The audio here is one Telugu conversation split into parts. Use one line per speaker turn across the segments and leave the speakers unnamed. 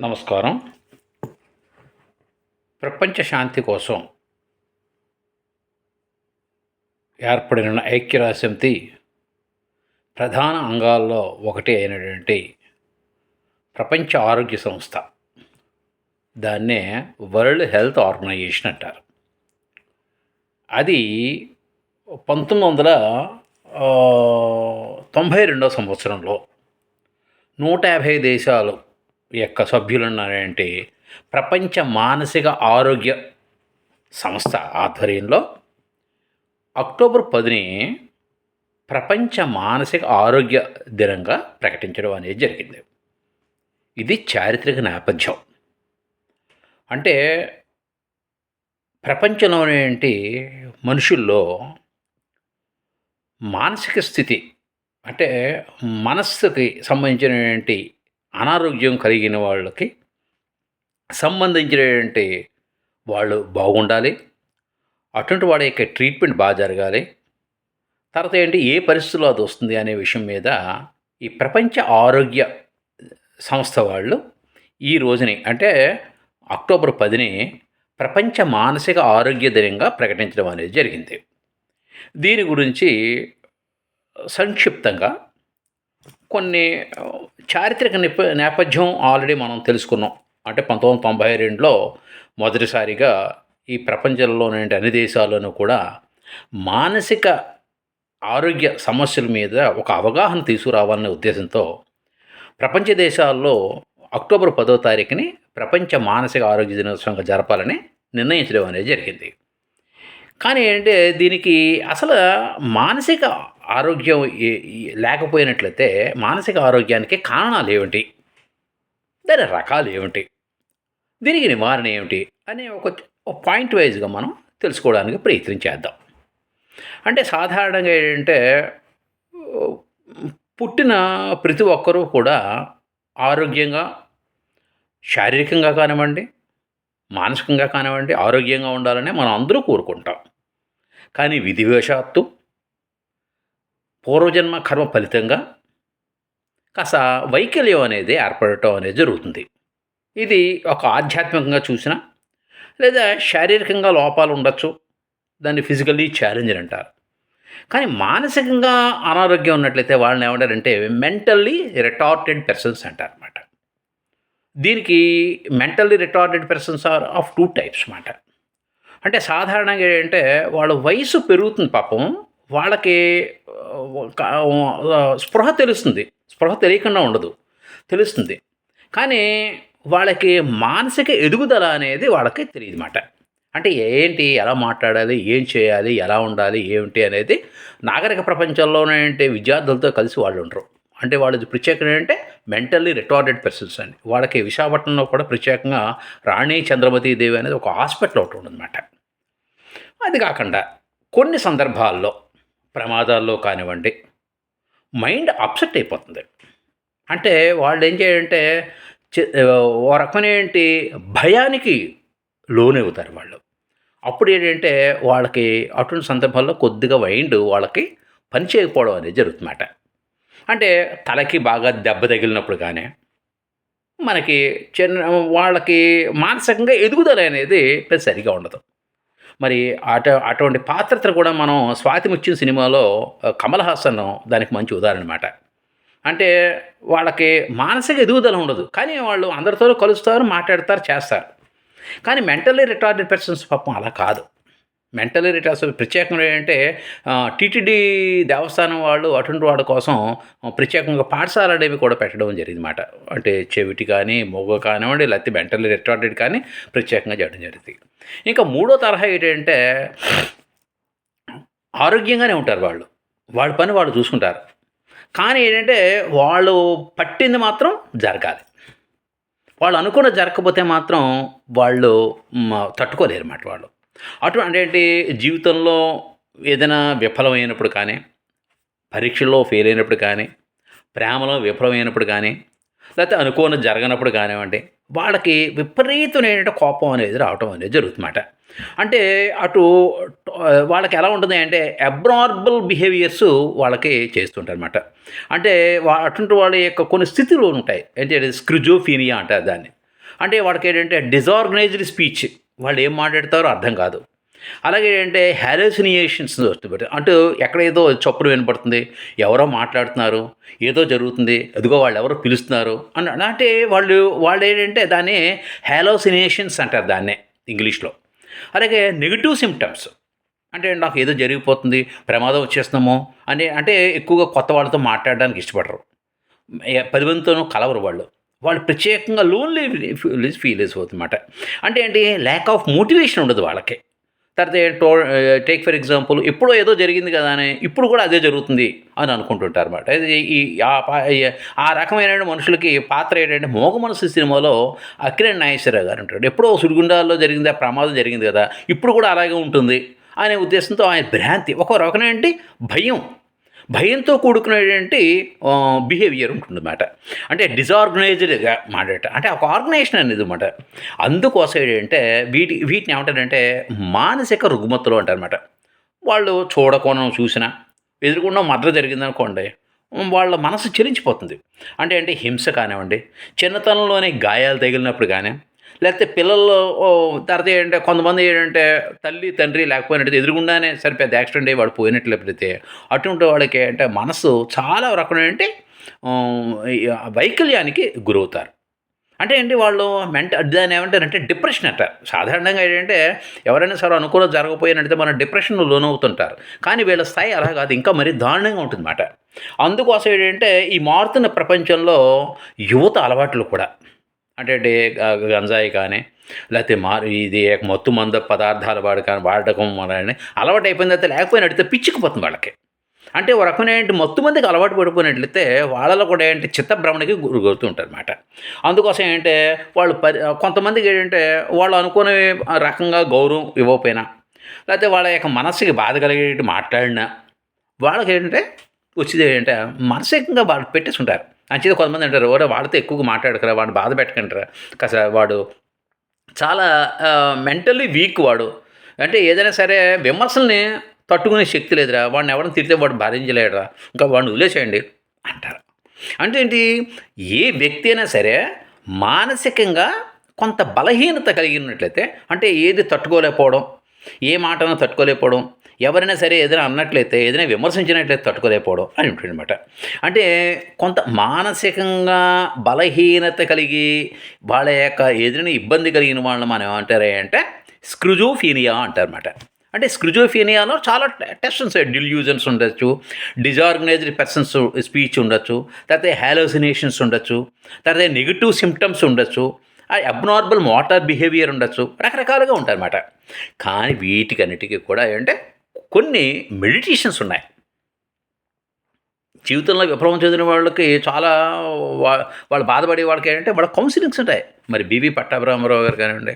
నమస్కారం. ప్రపంచ శాంతి కోసం ఏర్పడిన ఐక్యరాజ్యసమితి ప్రధాన అంగాల్లో ఒకటి అయినటువంటి ప్రపంచ ఆరోగ్య సంస్థ. దాన్నే వరల్డ్ హెల్త్ ఆర్గనైజేషన్ అంటారు. అది పంతొమ్మిది వందల తొంభై రెండవ సంవత్సరంలో నూట యాభై దేశాలు యొక్క సభ్యులున్నారంటే ప్రపంచ మానసిక ఆరోగ్య సంస్థ ఆధ్వర్యంలో అక్టోబర్ పదిని ప్రపంచ మానసిక ఆరోగ్య దినంగా ప్రకటించడం అనేది జరిగింది. ఇది చారిత్రక నేపథ్యం. అంటే ప్రపంచంలోనేంటి మనుషుల్లో మానసిక స్థితి అంటే మనస్సుకి సంబంధించినటువంటి అనారోగ్యం కలిగిన వాళ్ళకి సంబంధించినటువంటి వాళ్ళు బాగుండాలి. అటువంటి వాళ్ళ యొక్క ట్రీట్మెంట్ బాగా జరగాలి. తర్వాత ఏంటి? ఏ పరిస్థితుల్లో అది వస్తుంది అనే విషయం మీద ఈ ప్రపంచ ఆరోగ్య సంస్థ వాళ్ళు ఈ రోజుని అంటే అక్టోబర్ పదిని ప్రపంచ మానసిక ఆరోగ్య దినంగా ప్రకటించడం అనేది జరిగింది. దీని గురించి సంక్షిప్తంగా కొన్ని చారిత్రక నేప నేపథ్యం ఆల్రెడీ మనం తెలుసుకున్నాం. అంటే పంతొమ్మిది వందల తొంభై రెండులో మొదటిసారిగా ఈ ప్రపంచంలోని అన్ని దేశాల్లోనూ కూడా మానసిక ఆరోగ్య సమస్యల మీద ఒక అవగాహన తీసుకురావాలనే ఉద్దేశంతో ప్రపంచ దేశాల్లో అక్టోబర్ పదో తారీఖుని ప్రపంచ మానసిక ఆరోగ్య దినోత్సవంగా జరపాలని నిర్ణయించడం అనేది జరిగింది. కానీ ఏంటంటే దీనికి అసలు మానసిక ఆరోగ్యం లేకపోయినట్లయితే మానసిక ఆరోగ్యానికి కారణాలు ఏమిటి? దాని రకాలు ఏమిటి? దీనికి నివారణ ఏమిటి? అనే ఒక పాయింట్ వైజ్గా మనం తెలుసుకోవడానికి ప్రయత్నం చేద్దాం. అంటే సాధారణంగా ఏంటంటే పుట్టిన ప్రతి ఒక్కరూ కూడా ఆరోగ్యంగా శారీరకంగా కానివ్వండి మానసికంగా కానివ్వండి ఆరోగ్యంగా ఉండాలని మనం అందరూ కోరుకుంటాం. కానీ విధివశాత్తు పూర్వజన్మ కర్మ ఫలితంగా కాస్త వైకల్యం అనేది ఏర్పడటం అనేది జరుగుతుంది. ఇది ఒక ఆధ్యాత్మికంగా చూసినా లేదా శారీరకంగా లోపాలు ఉండొచ్చు దాన్ని ఫిజికల్లీ ఛాలెంజ్ అంటారు. కానీ మానసికంగా అనారోగ్యం ఉన్నట్లయితే వాళ్ళని ఏమంటారంటే మెంటల్లీ రిటార్టెడ్ పర్సన్స్ అంటారనమాట దీనికి mentally retarded persons are of two types అన్నమాట. అంటే సాధారణంగా ఏంటంటే వాళ్ళ వయసు పెరుగుతుంది పాపం వాళ్ళకి స్పృహ తెలుస్తుంది. స్పృహ తెలియకుండా ఉండదు. తెలుస్తుంది. కానీ వాళ్ళకి మానసిక ఎదుగుదల అనేది వాళ్ళకి తెలియదు అన్నమాట అంటే ఏంటి ఎలా మాట్లాడాలి ఏం చేయాలి ఎలా ఉండాలి ఏమిటి అనేది నాగరిక ప్రపంచంలోనే అంటే విద్యార్థులతో కలిసి వాళ్ళు ఉండరు. అంటే వాళ్ళది ప్రత్యేకంగా ఏంటంటే మెంటల్లీ రిటార్డెడ్ పర్సన్స్ అని వాళ్ళకి విశాఖపట్నంలో కూడా ప్రత్యేకంగా రాణి చంద్రమతి దేవి అనేది ఒక హాస్పిటల్ ఒకటి ఉందన్నమాట అది కాకుండా కొన్ని సందర్భాల్లో ప్రమాదాల్లో కానివ్వండి మైండ్ అప్సెట్ అయిపోతుంది. అంటే వాళ్ళు ఏం చేయాలంటే చి- ఓ రకమైన ఏంటి భయానికి లోనవుతారు వాళ్ళు. అప్పుడు ఏంటంటే వాళ్ళకి అటువంటి సందర్భాల్లో కొద్దిగా మైండ్ వాళ్ళకి పని చేయకపోవడం అనేది జరుగుతుందన్నమాట. అంటే తలకి బాగా దెబ్బ తగిలినప్పుడు కానీ మనకి చిన్న వాళ్ళకి మానసికంగా ఎదుగుదల అనేది సరిగా ఉండదు. మరి అట అటువంటి పాత్రత కూడా మనం స్వాతి ముత్యం సినిమాలో కమల్ హాసన్ దానికి మంచి ఉదాహరణ అనమాట అంటే వాళ్ళకి మానసిక ఎదుగుదల ఉండదు. కానీ వాళ్ళు అందరితో కలుస్తారు మాట్లాడతారు చేస్తారు. కానీ మెంటల్లీ రిటార్డెడ్ పర్సన్స్ పాపం అలా కాదు. మెంటలీ రిటార్డ్ ప్రత్యేకంగా ఏంటంటే టీటీడీ దేవస్థానం వాళ్ళు అటువంటి వాళ్ళ కోసం ప్రత్యేకంగా పాఠశాల అనేవి కూడా పెట్టడం జరిగింది అనమాట అంటే చెవిటి కానీ మొగ కానివ్వండి లేకపోతే మెంటలీ రిటార్డెడ్ కానీ ప్రత్యేకంగా చేయడం జరిగింది. ఇంకా మూడో తరహా ఏంటంటే ఆరోగ్యంగానే ఉంటారు వాళ్ళు. వాళ్ళ పని వాళ్ళు చూసుకుంటారు. కానీ ఏంటంటే వాళ్ళు పట్టింది మాత్రం జరగాలి. వాళ్ళు అనుకున్న జరగకపోతే మాత్రం వాళ్ళు తట్టుకోలేరు అన్నమాట వాళ్ళు. అటువంటి ఏంటి జీవితంలో ఏదైనా విఫలమైనప్పుడు కానీ పరీక్షల్లో ఫెయిల్ అయినప్పుడు కానీ ప్రేమలో విఫలమైనప్పుడు కానీ లేకపోతే అనుకోని జరగనప్పుడు కానివ్వండి వాళ్ళకి విపరీతమైన కోపం అనేది రావటం అనేది జరుగుతుందన్నమాట. అంటే అటు వాళ్ళకి ఎలా ఉంటుంది అంటే అబ్నార్మల్ బిహేవియర్స్ వాళ్ళకి చేస్తుంటారనమాట అంటే వా- అటువంటి వాళ్ళ యొక్క కొన్ని స్థితులు ఉంటాయి. అంటే స్క్రిజోఫీనియా అంటారు దాన్ని. అంటే వాళ్ళకి ఏంటంటే డిజార్గనైజ్డ్ స్పీచ్ వాళ్ళు ఏం మాట్లాడతారో అర్థం కాదు. అలాగే ఏంటంటే హ్యాలోసినియేషన్స్ వస్తుంది అంటే ఎక్కడ ఏదో చప్పుడు వినపడుతుంది ఎవరో మాట్లాడుతున్నారు ఏదో జరుగుతుంది అదిగో వాళ్ళు ఎవరో పిలుస్తున్నారు అని అంటే వాళ్ళు వాళ్ళు ఏంటంటే దాన్ని హ్యాలోసినేషన్స్ అంటారు దాన్నే ఇంగ్లీష్లో. అలాగే నెగిటివ్ సిమ్టమ్స్ అంటే నాకు ఏదో జరిగిపోతుంది ప్రమాదం వచ్చేస్తున్నామో అంటే అంటే ఎక్కువగా కొత్త వాళ్ళతో మాట్లాడడానికి ఇష్టపడరు. పది మందితోనూ కలవరు వాళ్ళు. వాళ్ళు ప్రత్యేకంగా లోన్లీ ఫీల్ అవుతుందన్నమాట అంటే ఏంటి? ల్యాక్ ఆఫ్ మోటివేషన్ ఉండదు వాళ్ళకి. తర్వాత టో టేక్ ఫర్ ఎగ్జాంపుల్ ఎప్పుడో ఏదో జరిగింది కదా అని ఇప్పుడు కూడా అదే జరుగుతుంది అని అనుకుంటుంటారు అనమాట ఈ ఆ ఆ రకమైన మనుషులకి పాత్ర ఏంటంటే మోగ మనసు సినిమాలో అక్కిరేణి నాగేశ్వరరావు గారు ఉంటాడు. ఎప్పుడో సుడిగుండాల్లో జరిగింది ఆ ప్రమాదం జరిగింది కదా ఇప్పుడు కూడా అలాగే ఉంటుంది అనే ఉద్దేశంతో ఆయన భ్రాంతి. ఒక రకమైన ఏంటి? భయం. భయంతో కూడుకునేటువంటి బిహేవియర్ ఉంటుందన్నమాట. అంటే డిజార్గనైజ్డ్గా మాట అంటే ఒక ఆర్గనైజేషన్ అనేది అనమాట అందుకోసం ఏంటంటే వీటి వీటిని ఏమంటారంటే మానసిక రుగ్మతులు అంటారనమాట వాళ్ళు చూడకుండా చూసినా ఎదురుకుండా మద్ర జరిగిందనుకోండి వాళ్ళ మనసు చెలించిపోతుంది. అంటే అంటే హింస కానివ్వండి చిన్నతనంలోనే గాయాలు తగిలినప్పుడు కానీ లేకపోతే పిల్లల్లో తర్వాత ఏంటంటే కొంతమంది ఏంటంటే తల్లి తండ్రి లేకపోయినట్టు ఎదురుగుండానే సరిపోద్ది యాక్సిడెంట్ అయ్యి వాడు పోయినట్లయితే అటువంటి వాళ్ళకి అంటే మనసు చాలా రకమైన అంటే వైకల్యానికి గురవుతారు. అంటే ఏంటి వాళ్ళు మెంట దాన్ని ఏమంటారంటే డిప్రెషన్ అంటారు. సాధారణంగా ఏంటంటే ఎవరైనా సరే అనుకూలం జరగకపోయినట్టే మన డిప్రెషన్ లోనవుతుంటారు. కానీ వీళ్ళ స్థాయి అలా కాదు. ఇంకా మరీ దారుణంగా ఉంటుందన్నమాట. అందుకోసం ఏంటంటే ఈ మారుతున్న ప్రపంచంలో యువత అలవాట్లు కూడా అంటే గంజాయి కానీ లేకపోతే మా ఇది మత్తు మంద పదార్థాలు వాడు కానీ వాడకం వాళ్ళని అలవాటు అయిపోయిన తర్వాత లేకపోయినట్లయితే పిచ్చికిపోతుంది వాళ్ళకి. అంటే ఒక రకమైన మత్తు మందికి అలవాటు పడిపోయినట్లయితే వాళ్ళలో కూడా ఏంటి చిత్తభ్రమణకి గురి గురుతుంటారు అనమాట అందుకోసం ఏంటంటే వాళ్ళు పరి కొంతమందికి ఏంటంటే వాళ్ళు అనుకునే రకంగా గౌరవం ఇవ్వకపోయినా లేకపోతే వాళ్ళ యొక్క మనసుకి బాధ కలిగేటి మాట్లాడినా వాళ్ళకి ఏంటంటే వచ్చేది ఏంటంటే మానసికంగా వాళ్ళు పెట్టేసుంటారు అంచేది కొంతమంది అంటారు ఓరే వాడితో ఎక్కువగా మాట్లాడకరా వాడు బాధ పెట్టకంటారా కాస వాడు చాలా మెంటల్లీ వీక్ వాడు. అంటే ఏదైనా సరే విమర్శల్ని తట్టుకునే శక్తి లేదురా. వాడిని ఎవరిని తిడితే వాడు భరించలేడురా ఇంకా వాడిని వదిలేసేయండి అంటారు. అంటే ఏంటి? ఏ వ్యక్తి అయినా సరే మానసికంగా కొంత బలహీనత కలిగి ఉన్నట్లయితే అంటే ఏది తట్టుకోలేకపోవడం ఏ మాటను తట్టుకోలేకపోవడం ఎవరైనా సరే ఏదైనా అన్నట్లయితే ఏదైనా విమర్శించినట్లయితే తట్టుకోలేకపోవడం అని ఉంటుంది అనమాట అంటే కొంత మానసికంగా బలహీనత కలిగి వాళ్ళ యొక్క ఏదైనా ఇబ్బంది కలిగిన వాళ్ళని మనం ఏమంటారు అంటే స్క్రుజోఫీనియా అంటారన్నమాట. అంటే స్క్రిజోఫీనియాలో చాలా టెస్టన్స్ డిల్యూజన్స్ ఉండొచ్చు డిజార్గనైజ్డ్ పర్సన్స్ స్పీచ్ ఉండొచ్చు తర్వాత హ్యాలోసినేషన్స్ ఉండొచ్చు తర్వాత నెగిటివ్ సిమ్టమ్స్ ఉండొచ్చు అబ్నార్మల్ మోటార్ బిహేవియర్ ఉండొచ్చు రకరకాలుగా ఉంటాయన్నమాట కానీ వీటికన్నిటికీ కూడా ఏంటంటే కొన్ని మెడిటేషన్స్ ఉన్నాయి. జీవితంలో విప్లవం చెందిన వాళ్ళకి చాలా వా- వాళ్ళు బాధపడే వాళ్ళకి ఏంటంటే వాళ్ళ కౌన్సిలింగ్స్ ఉంటాయి. మరి బీబీ పట్టాభిరామారావు గారు కానివ్వండి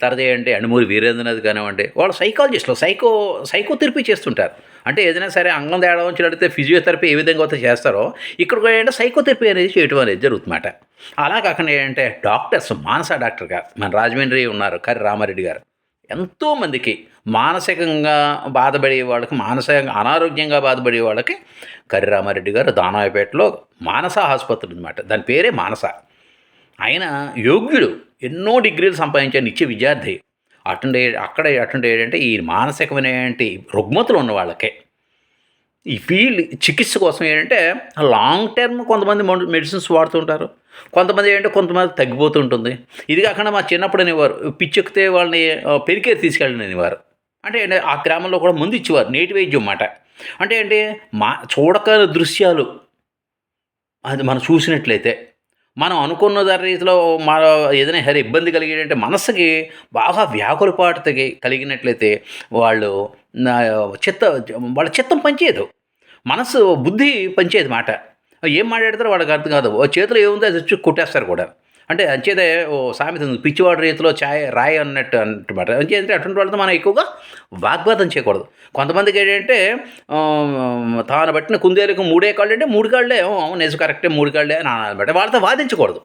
తర్వాత ఏంటి అణుమూరి వీరేంద్రనాథ్ కానివ్వండి వాళ్ళు సైకాలజిస్టులు సైకో సైకోథెరపీ చేస్తుంటారు. అంటే ఏదైనా సరే అంగం తేడా నుంచి అడిగితే ఫిజియోథెరపీ ఏ విధంగా అయితే చేస్తారో ఇక్కడ కూడా ఏంటంటే సైకోథెరపీ అనేది చేయటం అనేది జరుగుతుందన్నమాట. అలా కాకుండా ఏంటంటే డాక్టర్స్ మానస డాక్టర్ గారు మన రాజమండ్రి ఉన్నారు కర్రి రామారెడ్డి గారు. ఎంతోమందికి మానసికంగా బాధపడే వాళ్ళకి మానసికంగా అనారోగ్యంగా బాధపడే వాళ్ళకి కర్రీరామారెడ్డి గారు దానాయపేటలో మానస ఆసుపత్రి అనమాట దాని పేరే మానస. ఆయన యోగ్యుడు. ఎన్నో డిగ్రీలు సంపాదించే నిత్య విద్యార్థి. అటెండ్ అక్కడ అటెండ్ ఏంటంటే ఈ మానసికమైనటువంటి రుగ్మతులు ఉన్న వాళ్ళకే. ఈ చికిత్స కోసం ఏంటంటే లాంగ్ టర్మ్ కొంతమంది మెడిసిన్స్ వాడుతుంటారు కొంతమంది ఏంటంటే కొంతమంది తగ్గిపోతుంటుంది ఇది కాకుండా మా చిన్నప్పుడు అనేవారు పిచ్చెక్కితే వాళ్ళని పెరికేరు తీసుకెళ్ళని అనేవారు. అంటే ఏంటి, ఆ గ్రామంలో కూడా ముందు ఇచ్చేవారు నేటి వైద్యం మాట అంటే ఏంటి మా చూడక దృశ్యాలు అది మనం చూసినట్లయితే మనం అనుకున్న దాని రీతిలో మన ఏదైనా సరే ఇబ్బంది కలిగేటంటే మనసుకి బాగా వ్యాకులపాటు కలిగినట్లయితే వాళ్ళు చిత్త వాళ్ళ చిత్తం పనిచేయదు. మనసు బుద్ధి పనిచేయదు మాట. ఏం మాట్లాడతారో వాళ్ళకి అర్థం కాదు. ఓ చేతిలో ఏముందో అది వచ్చి కొట్టేస్తారు కూడా. అంటే అంచేదే ఓ సామెత ఉంది రీతిలో ఛాయ్ రాయి అన్నట్టు అంటమాట. అంటే అటువంటి వాళ్ళతో మనం ఎక్కువగా వాగ్వాదం చేయకూడదు. కొంతమందికి ఏంటంటే తాను పట్టిన కుందేలకు మూడే కాళ్ళు అంటే మూడు కాళ్ళే అవును నిజం కరెక్టే మూడు కాళ్ళే అని అనమాట. వాళ్ళతో వాదించకూడదు.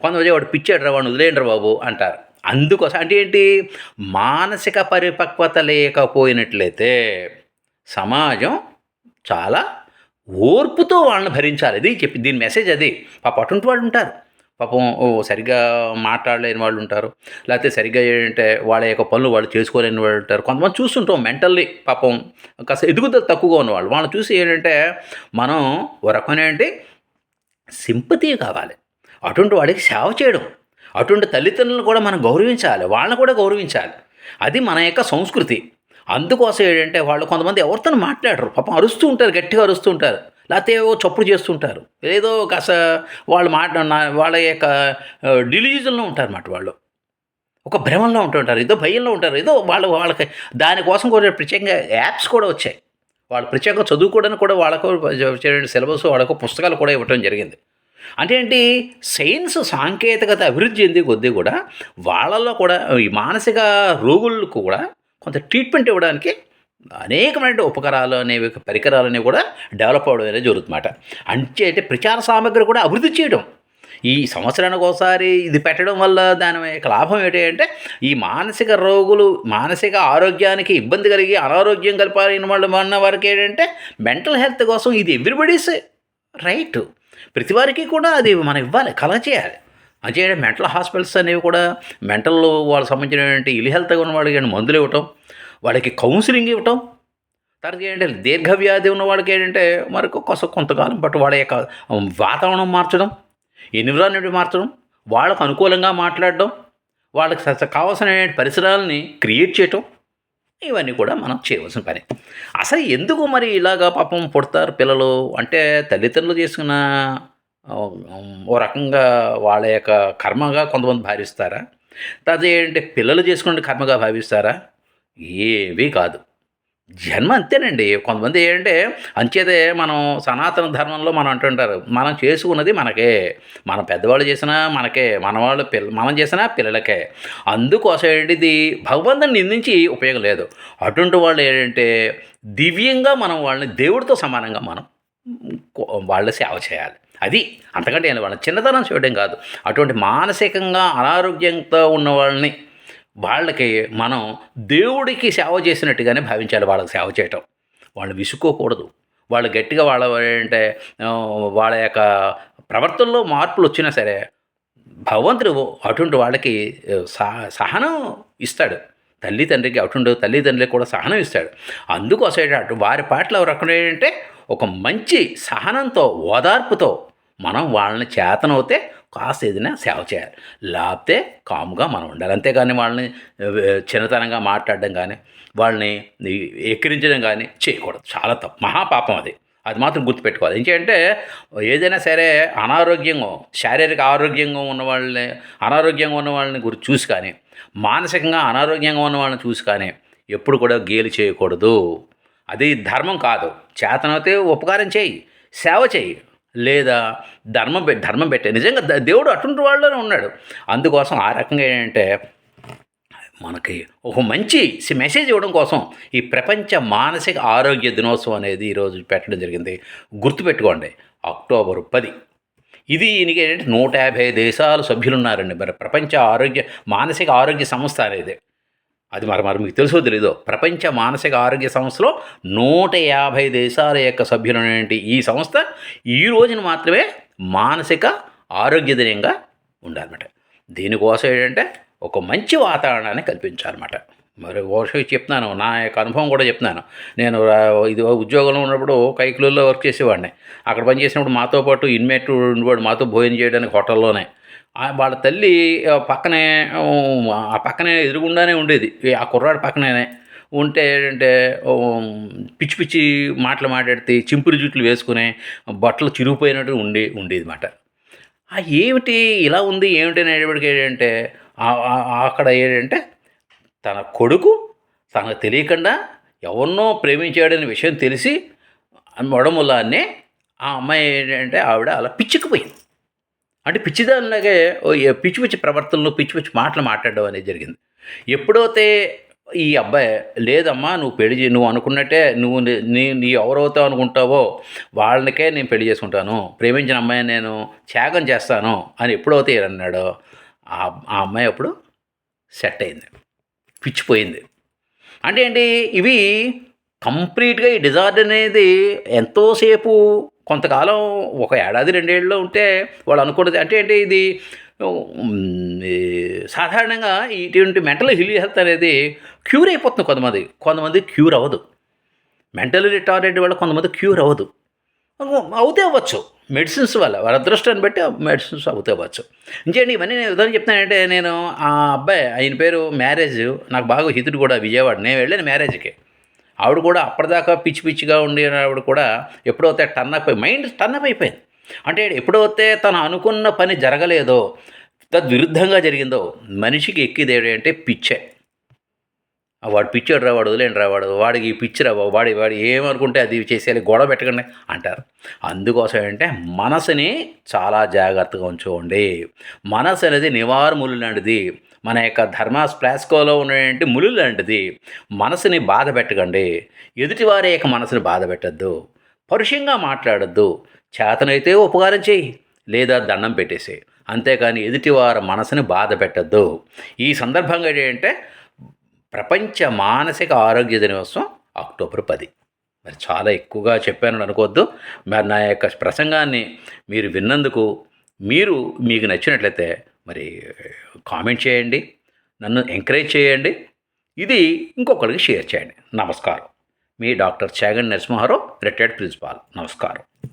కొంతమంది వాడు పిచ్చాడు రా వాడు వదిలేయండి బాబు అంటారు. అందుకోసం అంటే ఏంటి? మానసిక పరిపక్వత లేకపోయినట్లయితే సమాజం చాలా ఓర్పుతో వాళ్ళని భరించాలి. అది చెప్పి దీని మెసేజ్ అది. పాప అటువంటి వాళ్ళు ఉంటారు. పాపం ఓ సరిగ్గా మాట్లాడలేని వాళ్ళు ఉంటారు. లేకపోతే సరిగ్గా ఏంటంటే వాళ్ళ యొక్క పనులు వాళ్ళు చేసుకోలేని వాళ్ళు ఉంటారు. కొంతమంది చూస్తుంటాం మెంటల్లీ పాపం కాస్త ఎదుగుదల తక్కువగా ఉన్నవాళ్ళు వాళ్ళని చూసి ఏంటంటే మనం ఒక రకమైన ఏంటి సింపతి కావాలి. అటువంటి వాడికి సేవ చేయడం. అటువంటి తల్లిదండ్రులను కూడా మనం గౌరవించాలి. వాళ్ళని కూడా గౌరవించాలి. అది మన యొక్క సంస్కృతి. అందుకోసం ఏంటంటే వాళ్ళు కొంతమంది ఎవరితో మాట్లాడరు. పాపం అరుస్తూ ఉంటారు గట్టిగా అరుస్తూ ఉంటారు. లేకపోతే ఏవో చప్పుడు చేస్తుంటారు ఏదో కాస్త వాళ్ళు మాట వాళ్ళ యొక్క డిలీజన్లో ఉంటారు అన్నమాట వాళ్ళు. ఒక భ్రమంలో ఉంటుంటారు ఏదో భయంలో ఉంటారు ఏదో వాళ్ళు వాళ్ళకి దానికోసం కూడా ప్రత్యేకంగా యాప్స్ కూడా వచ్చాయి. వాళ్ళు ప్రత్యేకంగా చదువుకోవడానికి కూడా వాళ్ళకు సిలబస్ వాళ్ళకు పుస్తకాలు కూడా ఇవ్వడం జరిగింది. అంటే ఏంటి సైన్స్ సాంకేతికత అభివృద్ధి చెంది కొద్దీ కూడా వాళ్ళల్లో కూడా ఈ మానసిక రోగులకు కూడా కొంత ట్రీట్మెంట్ ఇవ్వడానికి అనేకమైన ఉపకరాలు అనేవి పరికరాలు అనేవి కూడా డెవలప్ అవ్వడం అనేది జరుగుతుందన్నమాట. అంటే అంటే ప్రచార సామగ్రి కూడా అభివృద్ధి చేయడం. ఈ సంవత్సరానికి ఒకసారి ఇది పెట్టడం వల్ల దాని యొక్క లాభం ఏంటి అంటే ఈ మానసిక రోగులు మానసిక ఆరోగ్యానికి ఇబ్బంది కలిగి అనారోగ్యం కలిపాలి వాళ్ళు వారికి ఏంటంటే మెంటల్ హెల్త్ కోసం ఇది ఎవ్రీబడీస్ రైట్ ప్రతి వారికి కూడా అది మనం ఇవ్వాలి కలగ చేయాలి అంటే మెంటల్ హాస్పిటల్స్ అనేవి కూడా మెంటల్ వాళ్ళకి సంబంధించినటువంటి ఇల్ హెల్త్గా ఉన్న వాళ్ళకి మందులు ఇవ్వటం వాళ్ళకి కౌన్సిలింగ్ ఇవ్వటం తర్వాత ఏంటంటే దీర్ఘవ్యాధి ఉన్న వాళ్ళకి ఏంటంటే మరి కొంత కొంతకాలం పాటు వాళ్ళ యొక్క వాతావరణం మార్చడం ఎన్విరాన్మెంట్ మార్చడం వాళ్ళకు అనుకూలంగా మాట్లాడడం వాళ్ళకి కావాల్సిన పరిసరాలని క్రియేట్ చేయటం ఇవన్నీ కూడా మనం చేయవలసిన పని. అసలు ఎందుకు మరి ఇలాగా పాపం పుడతారు పిల్లలు? అంటే తల్లిదండ్రులు చేసుకున్న ఓ రకంగా వాళ్ళ యొక్క కర్మగా కొంతమంది భావిస్తారా? తర్వాత ఏంటంటే పిల్లలు చేసుకునే కర్మగా భావిస్తారా? ఏవీ కాదు. జన్మ అంతేనండి. కొంతమంది ఏంటంటే అంచేతే మనం సనాతన ధర్మంలో మనం అంటుంటారు మనం చేసుకున్నది మనకే. మన పెద్దవాళ్ళు చేసినా మనకే మనవాళ్ళు పిల్ల మనం చేసినా పిల్లలకే. అందుకోసం ఏంటిది భగవంతుని నిందించి ఉపయోగం లేదు. అటువంటి వాళ్ళు ఏంటంటే దివ్యంగా మనం వాళ్ళని దేవుడితో సమానంగా మనం వాళ్ళ సేవ చేయాలి. అది అంతకంటే వాళ్ళ చిన్నతనం చేయడం కాదు. అటువంటి మానసికంగా అనారోగ్యంతో ఉన్న వాళ్ళని వాళ్ళకి మనం దేవుడికి సేవ చేసినట్టుగానే భావించాలి వాళ్ళకి సేవ చేయటం. వాళ్ళు విసుక్కోకూడదు. వాళ్ళు గట్టిగా వాళ్ళ అంటే వాళ్ళ యొక్క ప్రవర్తనలో మార్పులు వచ్చినా సరే భగవంతుడు అటువంటి వాళ్ళకి సహ- సహనం ఇస్తాడు. తల్లి తండ్రికి అటువంటి తల్లి కూడా సహనం ఇస్తాడు. అందుకోసం అటు వారి పాటలు ఎవరు రకం ఏంటంటే ఒక మంచి సహనంతో ఓదార్పుతో మనం వాళ్ళని చేతనవుతే కాస్త ఏదైనా సేవ చేయాలి. లేకపోతే కాముగా మనం ఉండాలి అంతేగాని వాళ్ళని చిన్నతనంగా మాట్లాడడం కానీ వాళ్ళని ఎక్కిరించడం కానీ చేయకూడదు. చాలా తప్పు. మహాపాపం అది. అది మాత్రం గుర్తుపెట్టుకోవాలి. ఏంటంటే ఏదైనా సరే అనారోగ్యంగా శారీరక ఆరోగ్యంగా ఉన్న వాళ్ళని అనారోగ్యంగా ఉన్న వాళ్ళని గురించి చూసి కానీ మానసికంగా అనారోగ్యంగా ఉన్న వాళ్ళని చూసి కానీ ఎప్పుడు కూడా గేలి చేయకూడదు. అది ధర్మం కాదు. చేతనైతే ఉపకారం చేయి సేవ చేయి. లేదా ధర్మం పె ధర్మం పెట్టే. నిజంగా దేవుడు అటువంటి వాళ్ళలోనే ఉన్నాడు. అందుకోసం ఆ రకంగా ఏంటంటే మనకి ఒక మంచి మెసేజ్ ఇవ్వడం కోసం ఈ ప్రపంచ మానసిక ఆరోగ్య దినోత్సవం అనేది ఈరోజు పెట్టడం జరిగింది. గుర్తుపెట్టుకోండి అక్టోబర్ పది. ఇది ఈయనకి ఏంటంటే నూట యాభై దేశాలు సభ్యులు ఉన్నారండి మరి ప్రపంచ ఆరోగ్య మానసిక ఆరోగ్య సంస్థ అనేది. అది మరి మరి మీకు తెలుసో తెలీదో? ప్రపంచ మానసిక ఆరోగ్య సంస్థలో నూట యాభై దేశాల యొక్క సభ్యులైనటువంటి ఈ సంస్థ ఈ రోజున మాత్రమే మానసిక ఆరోగ్య దినంగా ఉండాలన్నమాట. దీనికోసం ఏంటంటే ఒక మంచి వాతావరణాన్ని కల్పించాలన్నమాట. మరి ఓషో చెప్తున్నాను నా యొక్క అనుభవం కూడా చెప్తున్నాను. నేను ఇది ఉద్యోగంలో ఉన్నప్పుడు కైకులలో వర్క్ చేసేవాడిని. అక్కడ పనిచేసినప్పుడు మాతో పాటు ఇన్మేట్ ఉండేవాడు మాతో భోజనం చేయడానికి హోటల్లోనే. వాళ్ళ తల్లి పక్కనే ఆ, పక్కనే ఎదురుగుండానే ఉండేది. ఆ కుర్రాడు పక్కనే ఉంటే ఏంటంటే పిచ్చి పిచ్చి మాటలు మాట్లాడితే చింపురు జుట్లు వేసుకునే బట్టలు చిరిగిపోయినట్టు ఉండే ఉండేది మాట ఆ ఏమిటి ఇలా ఉంది ఏమిటి అనేటప్పటికి ఏంటంటే అక్కడ ఏంటంటే తన కొడుకు తనకు తెలియకుండా ఎవరినో ప్రేమించాడనే విషయం తెలిసి మొడములానే ఆ అమ్మాయి ఏంటంటే ఆవిడ అలా పిచ్చుకుపోయింది. అంటే పిచ్చిదానిలాగే పిచ్చి పిచ్చి ప్రవర్తనలు పిచ్చి పిచ్చి మాటలు మాట్లాడడం అనేది జరిగింది. ఎప్పుడైతే ఈ అబ్బాయి లేదమ్మా నువ్వు పెళ్ళి చే- నువ్వు అనుకున్నట్టే నువ్వు నీ- నీ ఎవరవుతావు అనుకుంటావో వాళ్ళనికే నేను పెళ్ళి చేసుకుంటాను ప్రేమించిన అమ్మాయిని నేను త్యాగం చేస్తాను అని ఎప్పుడైతే అన్నాడో ఆ ఆ అమ్మాయి అప్పుడు సెట్ అయింది. పిచ్చిపోయింది. అంటే ఏంటి? ఇవి కంప్లీట్గా ఈ డిజార్డర్ అనేది ఎంతోసేపు కొంతకాలం ఒక ఏడాది రెండేళ్ళు ఉంటే వాళ్ళు అనుకున్నది అంటే ఏంటి ఇది సాధారణంగా ఇటువంటి మెంటల్ హెల్త్ అనేది క్యూర్ అయిపోతుంది కొంతమంది. కొంతమంది క్యూర్ అవ్వదు. మెంటల్ రిటార్డెడ్ వల్ల కొంతమంది క్యూర్ అవ్వదు. అవుతే అవ్వచ్చు. మెడిసిన్స్ వల్ల వాళ్ళ అదృష్టాన్ని బట్టి మెడిసిన్స్ అవుతే అవ్వచ్చు. ఇంకేంటి ఇవన్నీ నేను ఉదాహరణ చెప్తానంటే నేను ఆ అబ్బాయి ఆయన పేరు మ్యారేజ్ నాకు బాగా హితుడు కూడా విజయవాడ. నేను వెళ్ళాను మ్యారేజ్కి. ఆవిడ కూడా అప్పటిదాకా పిచ్చి పిచ్చిగా ఉండే ఆవిడ కూడా ఎప్పుడైతే turn up mind turn up అయిపోయింది అంటే ఎప్పుడైతే తను అనుకున్న పని జరగలేదో తద్విరుద్ధంగా జరిగిందో మనిషికి ఎక్కిది పిచ్చే. వాడు పిచ్చాడు రా వాడు వదిలేండి రా వాడు వాడికి ఈ పిచ్చి రా వాడి వాడు ఏమనుకుంటే అది చేసేయాలి గొడవ పెట్టకండి అంటారు. అందుకోసం ఏంటంటే మనసుని చాలా జాగ్రత్తగా ఉంచుకోండి. మనసు అనేది నివార ములు లాంటిది. మన యొక్క ధర్మ స్ప్లాస్కోలో ఉన్నటువంటి ములు లాంటిది. మనసుని బాధ పెట్టకండి. ఎదుటివారి యొక్క మనసుని బాధ పెట్టద్దు. పరుషంగా మాట్లాడద్దు. చేతనైతే ఉపకారం చేయి లేదా దండం పెట్టేసేయి. అంతేకాని ఎదుటివారి మనసుని బాధ పెట్టద్దు. ఈ సందర్భంగా ఏంటంటే ప్రపంచ మానసిక ఆరోగ్య దినోత్సవం అక్టోబర్ పది. మరి చాలా ఎక్కువగా చెప్పాను అనుకోవద్దు. మరి నా యొక్క ప్రసంగాన్ని మీరు విన్నందుకు మీరు మీకు నచ్చినట్లయితే మరి కామెంట్ చేయండి నన్ను ఎంకరేజ్ చేయండి ఇది ఇంకొకరికి షేర్ చేయండి. నమస్కారం. మీ doctor Chagan Narasimharao retired principal. నమస్కారం.